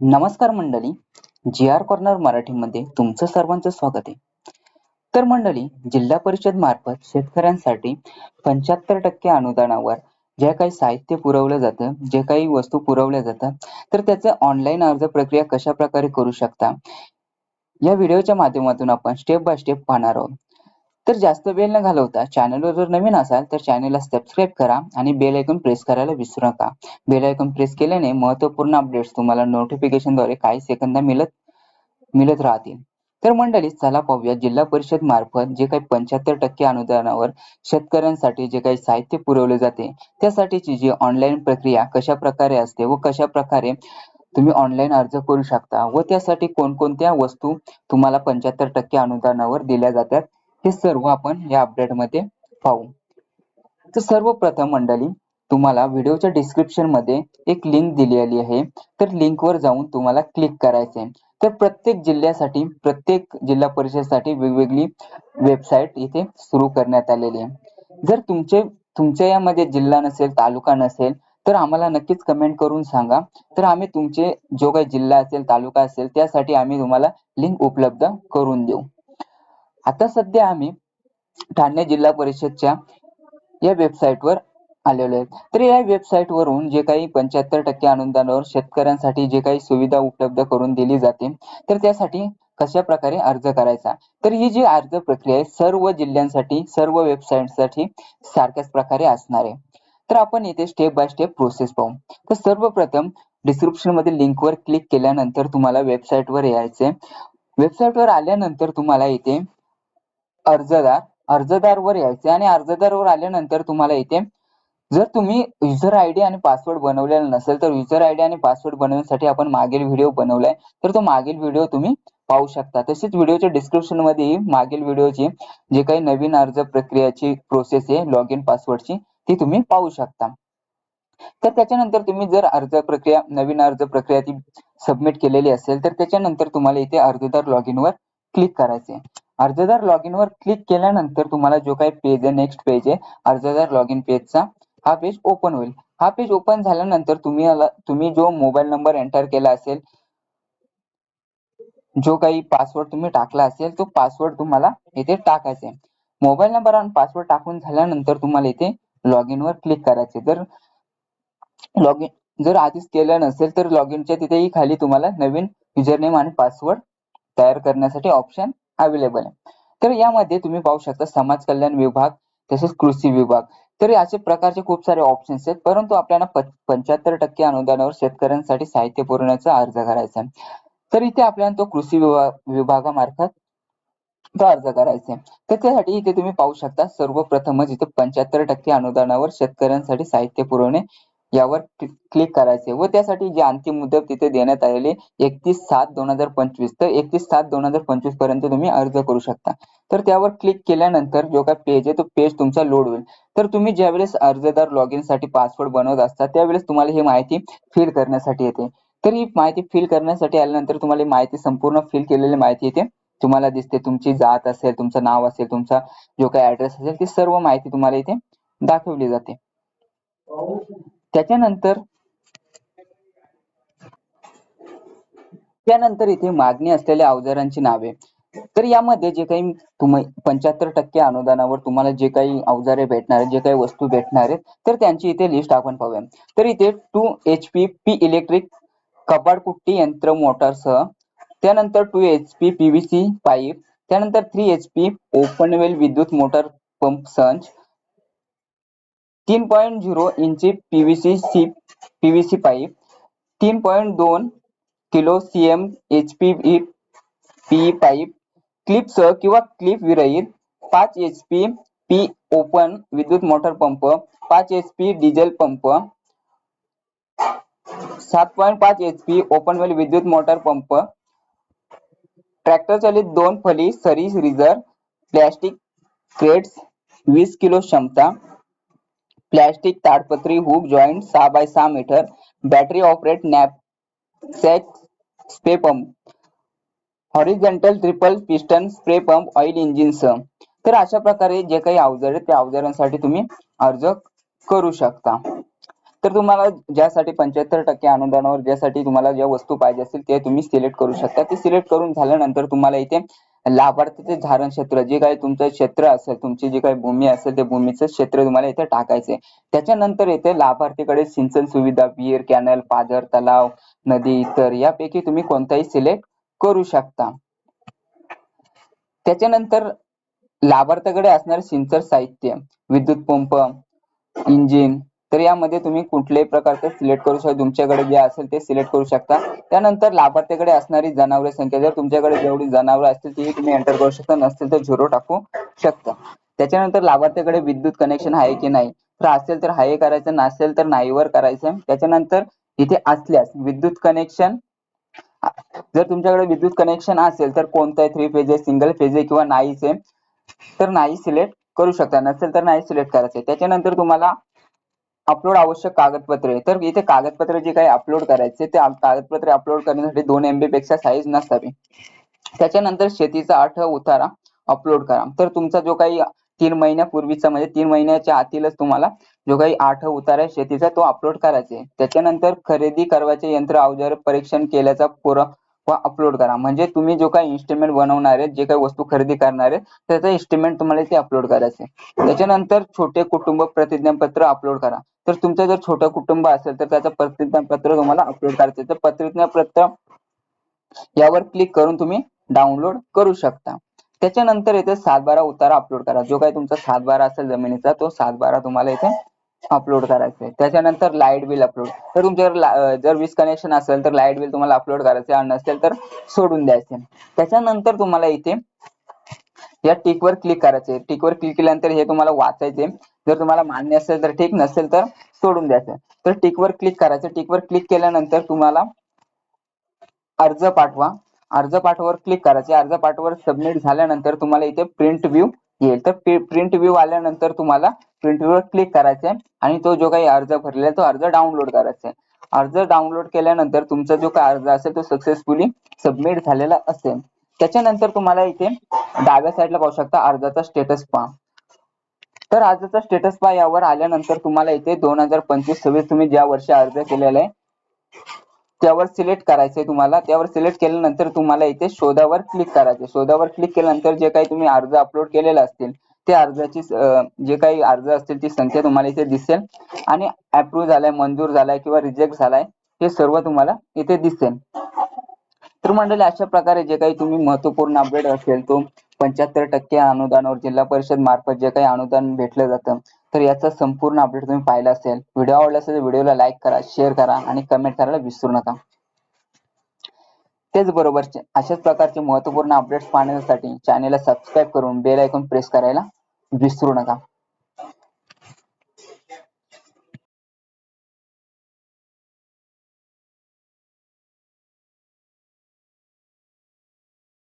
नमस्कार मंडळी जी R corner मराठीमध्ये तुमचं सर्वांचं स्वागत आहे. तर मंडळी जिल्हा परिषद मार्फत शेतकऱ्यांसाठी पंच्याहत्तर टक्के अनुदानावर जे काही साहित्य पुरवलं जातं जे काही वस्तू पुरवल्या जातात तर त्याचं ऑनलाईन अर्ज प्रक्रिया कशा प्रकारे करू शकता या व्हिडिओच्या माध्यमातून आपण स्टेप बाय स्टेप पाहणार आहोत. तर जास्त वेळ न घालवता चॅनलवर जर नवीन असाल तर चॅनलला सबस्क्राईब करा आणि बेल आयकॉन प्रेस करायला विसरू नका. बेल आयकॉन प्रेस केल्याने महत्त्वपूर्ण अपडेट्स तुम्हाला नोटिफिकेशनद्वारे काही सेकंदा मिळत मिळत राहतील. तर मंडळी चला पाहूया. जिल्हा परिषद मार्फत जे काही पंच्याहत्तर टक्के अनुदानावर शेतकऱ्यांसाठी जे काही साहित्य पुरवले जाते त्यासाठीची जी ऑनलाईन प्रक्रिया कशा प्रकारे असते व कशा प्रकारे तुम्ही ऑनलाईन अर्ज करू शकता व त्यासाठी कोणकोणत्या वस्तू तुम्हाला पंच्याहत्तर टक्के अनुदानावर दिल्या जातात हे सर्व आपण या अपडेटमध्ये पाहू. तर सर्वप्रथम मंडळी तुम्हाला व्हिडिओच्या डिस्क्रिप्शनमध्ये एक लिंक दिलेली आहे. तर लिंक वर जाऊन तुम्हाला क्लिक करायचे तर प्रत्येक जिल्ह्यासाठी प्रत्येक जिल्हा परिषदसाठी वेगवेगळी वेबसाईट इथे सुरू करण्यात आलेली आहे. जर तुमचे तुमच्या यामध्ये जिल्हा नसेल तालुका नसेल तर आम्हाला नक्कीच कमेंट करून सांगा. तर आम्ही तुमचे जो काही जिल्हा असेल तालुका असेल त्यासाठी आम्ही तुम्हाला लिंक उपलब्ध करून देऊ. आता सध्या आम्ही ठाणे जिल्हा परिषदच्या या वेबसाईटवर आलेलो आहे. तर या वेबसाईट वरून जे काही पंच्याहत्तर टक्के अनुदानावर शेतकऱ्यांसाठी जे काही सुविधा उपलब्ध करून दिली जाते तर त्यासाठी कशा प्रकारे अर्ज करायचा? तर ही जी अर्ज प्रक्रिया आहे सर्व जिल्ह्यांसाठी सर्व वेबसाईटसाठी सारख्याच प्रकारे असणार आहे. तर आपण इथे स्टेप बाय स्टेप प्रोसेस पाहू. तर सर्वप्रथम डिस्क्रिप्शनमध्ये लिंकवर क्लिक केल्यानंतर तुम्हाला वेबसाईटवर यायचे वेबसाईट वर आल्यानंतर तुम्हाला इथे अर्जदार अर्जदार वर यायचे आणि अर्जदार वर आल्यानंतर तुम्हाला इथे जर तुम्ही युजर आयडी आणि पासवर्ड बनवलेला नसेल तर युजर आयडी आणि पासवर्ड बनवण्यासाठी आपण मागील व्हिडिओ बनवलाय. तर तो मागील व्हिडिओ तुम्ही पाहू शकता. तसेच व्हिडिओच्या डिस्क्रिप्शनमध्ये मागील व्हिडिओची जे काही नवीन अर्ज प्रक्रियाची प्रोसेस आहे लॉग इन पासवर्डची ती तुम्ही पाहू शकता. तर त्याच्यानंतर तुम्ही जर अर्ज प्रक्रिया नवीन अर्ज प्रक्रिया ती सबमिट केलेली असेल तर त्याच्यानंतर तुम्हाला इथे अर्जदार लॉग इन वर क्लिक करायचे अर्जदार लॉग इन वर क्लिक केल्यानंतर तुम्हाला जो काही पेज आहे नेक्स्ट पेज आहे अर्जदार लॉग इन पेजचा हा पेज ओपन होईल. हा पेज ओपन झाल्यानंतर तुम्ही तुम्ही जो मोबाईल नंबर एंटर केला असेल जो काही पासवर्ड तुम्ही टाकला असेल तो पासवर्ड तुम्हाला इथे टाकायचा आहे. मोबाईल नंबर आणि पासवर्ड टाकून झाल्यानंतर तुम्हाला इथे लॉग इन वर क्लिक करायचे जर लॉग इन जर आधीच केलं नसेल तर लॉग इनच्या तिथेही खाली तुम्हाला नवीन युजर नेम आणि पासवर्ड तयार करण्यासाठी ऑप्शन अवेलेबल आहे. तर यामध्ये तुम्ही पाहू शकता समाज कल्याण विभाग तसेच कृषी विभाग. तर असे प्रकारचे खूप सारे ऑप्शन्स आहेत परंतु आपल्याला पंच्याहत्तर टक्के अनुदानावर शेतकऱ्यांसाठी साहित्य पुरवण्याचा अर्ज करायचा आहे. तर इथे आपल्याला तो कृषी विभाग विभागामार्फत तो अर्ज करायचा आहे. तर त्यासाठी इथे तुम्ही पाहू शकता सर्वप्रथमच इथे पंच्याहत्तर टक्के अनुदानावर शेतकऱ्यांसाठी साहित्य पुरवणे यावर क्लिक करायचे व त्यासाठी जी अंतिम मुदत तिथे देण्यात आलेली एकतीस सात दोन हजार पंचवीस. तर एकतीस सात दोन हजार पंचवीसपर्यंत तुम्ही अर्ज करू शकता. तर त्यावर क्लिक केल्यानंतर जो काय पेज आहे तो पेज तुमचा लोड होईल. तर तुम्ही ज्यावेळेस अर्जदार लॉग इनसाठी पासवर्ड बनवत असता त्यावेळेस तुम्हाला ही माहिती फिल करण्यासाठी येते. तर ही माहिती फिल करण्यासाठी आल्यानंतर तुम्हाला माहिती संपूर्ण फिल केलेली माहिती येते तुम्हाला दिसते. तुमची जात असेल तुमचं नाव असेल तुमचा जो काही ऍड्रेस असेल ती सर्व माहिती तुम्हाला इथे दाखवली जाते. त्याच्यानंतर त्यानंतर इथे मागणी असलेल्या अवजारांची नावे. तर यामध्ये जे काही तुम्ही पंच्याहत्तर टक्के अनुदानावर तुम्हाला जे काही अवजारे भेटणार आहेत जे काही वस्तू भेटणार आहेत तर त्यांची इथे लिस्ट आपण पाहूया. तर इथे two H P P electric कपाडकुट्टी यंत्र मोटारसह त्यानंतर two H P PVC pipe त्यानंतर three H P open well विद्युत मोटर पंप संच तीन पॉईंट झिरो इंची पीव्हीसी सी पीव्हीसी पाईप तीन पॉईंट दोन kilo CM H P P pipe क्लिपसह किंवा क्लिप विरहित पाच एच पी पी ओपन विद्युत मोटर पंप पाच एच पी डिझेल पंप सात पॉईंट पाच एच पी ओपन वेल विद्युत मोटर पंप ट्रॅक्टर चालित दोन फली सरी रिझर्व प्लॅस्टिक क्रेट्स वीस किलो क्षमता प्लॅस्टिक ताडपत्री हुक जॉईंट सहा बाय सहा metre battery operate knapsack spray pump horizontal triple piston spray pump oil इंजिनसह तर अशा प्रकारे जे काही अवजार आहेत त्या अवजारांसाठी तुम्ही अर्ज करू शकता. तर तुम्हाला ज्यासाठी पंच्याहत्तर टक्के अनुदानावर ज्यासाठी तुम्हाला ज्या वस्तू पाहिजे असतील ते तुम्ही सिलेक्ट करू शकता. ते सिलेक्ट करून झाल्यानंतर तुम्हाला इथे लाभार्थीचे धारण क्षेत्र जे काही तुमचं क्षेत्र असेल तुमची जी काही भूमी असेल ते भूमीचं क्षेत्र तुम्हाला इथे टाकायचे त्याच्यानंतर इथे लाभार्थीकडे सिंचन सुविधा विहीर कॅनल पाझर तलाव नदी इतर यापैकी तुम्ही कोणताही सिलेक्ट करू शकता. त्याच्यानंतर लाभार्थ्याकडे असणारे सिंचन साहित्य विद्युत पंप इंजिन तर यामध्ये तुम्ही कुठल्याही प्रकारचं सिलेक्ट करू शकता. तुमच्याकडे जे असेल ते सिलेक्ट करू शकता. त्यानंतर लाभार्थ्याकडे असणारी जनावरे संख्या जर तुमच्याकडे जेवढी जनावरं असतील ती तुम्ही एंटर करू शकता. नसतील तर झिरो टाकू शकता. त्याच्यानंतर लाभार्थ्याकडे विद्युत कनेक्शन आहे की नाही? तर असेल तर हाय करायचं नसेल तर नाहीवर करायचं. त्याच्यानंतर इथे असल्यास विद्युत कनेक्शन जर तुमच्याकडे विद्युत कनेक्शन असेल तर कोणताही थ्री फेज आहे सिंगल फेज आहे किंवा नाहीच आहे तर नाही सिलेक्ट करू शकता. नसेल तर नाही सिलेक्ट करायचं त्याच्यानंतर तुम्हाला अपलोड आवश्यक कागदपत्रे. तर इथे कागदपत्रे जे काही अपलोड करायचे ते कागदपत्रे अपलोड करण्यासाठी दोन एमबी पेक्षा साईज नसावी त्याच्यानंतर शेतीचा आठ उतारा अपलोड करा. तर तुमचा जो काही तीन महिन्यापूर्वीचा म्हणजे तीन महिन्याच्या आतीलच तुम्हाला जो काही आठ उतारा आहे शेतीचा तो अपलोड करायचा आहे. त्याच्यानंतर खरेदी करवायचे यंत्र अवजार परीक्षण केल्याचा पुरावा अपलोड करा. म्हणजे तुम्ही जो काही इन्स्ट्रुमेंट बनवणार आहे जे काही वस्तू खरेदी करणार आहे त्याचा इन्स्ट्रुमेंट तुम्हाला इथे अपलोड करायचं आहे. त्याच्यानंतर छोटे कुटुंब प्रतिज्ञापत्र अपलोड करा. तर तुमचं जर छोटं कुटुंब असेल तर त्याचं प्रतिज्ञापत्र तुम्हाला अपलोड करायचं तर प्रतिज्ञापत्र यावर क्लिक करून तुम्ही डाउनलोड करू शकता. त्याच्यानंतर इथे सातबारा उतारा अपलोड करा. जो काही तुमचा सातबारा असेल जमिनीचा तो सातबारा तुम्हाला इथे अपलोड करायचा आहे. त्याच्यानंतर लाइट बिल अपलोड तर तुमच्याकडे जर वीज कनेक्शन असेल तर लाइट बिल तुम्हाला अपलोड करायचं आणि नसेल तर सोडून द्यायचे त्याच्यानंतर तुम्हाला इथे या टिक वर क्लिक करायचे टिकवर क्लिक केल्यानंतर हे तुम्हाला वाचायचे जर तुम्हाला मान्य असेल तर ठीक नसेल तर सोडून द्यायचं. तर टिकवर क्लिक करायचं. टिक वर क्लिक केल्यानंतर तुम्हाला अर्ज पाठवा. अर्ज पाठवावर क्लिक करायचे. अर्ज पाठवावर सबमिट झाल्यानंतर तुम्हाला इथे प्रिंट व्ह्यू येईल. तर प्रिंट व्ह्यू आल्यानंतर तुम्हाला प्रिंट व्ह्यू क्लिक करायचे आणि तो जो काही अर्ज भरलेला तो अर्ज डाउनलोड करायचा आहे अर्ज डाउनलोड केल्यानंतर तुमचा जो काही अर्ज असेल तो सक्सेसफुली सबमिट झालेला असेल. त्याच्यानंतर तुम्हाला इथे डाव्या साईडला पाहू शकता अर्जाचा स्टेटस पहा. तर आजचा स्टेटस पहा यावर आल्यानंतर तुम्हाला इथे दोन हजार पंचवीस सव्वीस तुम्ही ज्या वर्षी अर्ज केलेला आहे त्यावर सिलेक्ट करायचंय तुम्हाला. त्यावर सिलेक्ट केल्यानंतर तुम्हाला इथे शोधावर क्लिक करायचे शोधावर क्लिक केल्यानंतर जे काही तुम्ही अर्ज अपलोड केलेले असतील ते अर्जाची जे काही अर्ज असतील ती संख्या तुम्हाला इथे दिसेल. आणि अप्रूव्ह झालाय मंजूर झालाय किंवा रिजेक्ट झालाय हे सर्व तुम्हाला इथे दिसेल. तर मंडळी अशा प्रकारे जे काही तुम्ही महत्त्वपूर्ण अपडेट असेल तो पंच्याहत्तर टक्के अनुदानावर जिल्हा परिषद मार्फत जे काही अनुदान भेटलं जातं तर याचा संपूर्ण अपडेट तुम्ही पाहिला असेल. व्हिडिओ आवडला असेल तर व्हिडिओला लाईक करा शेअर करा आणि कमेंट करायला विसरू नका. त्याचबरोबर अशाच प्रकारचे महत्त्वपूर्ण अपडेट्स पाहण्यासाठी चॅनेलला सबस्क्राईब करून बेल आयकॉन प्रेस करायला विसरू नका.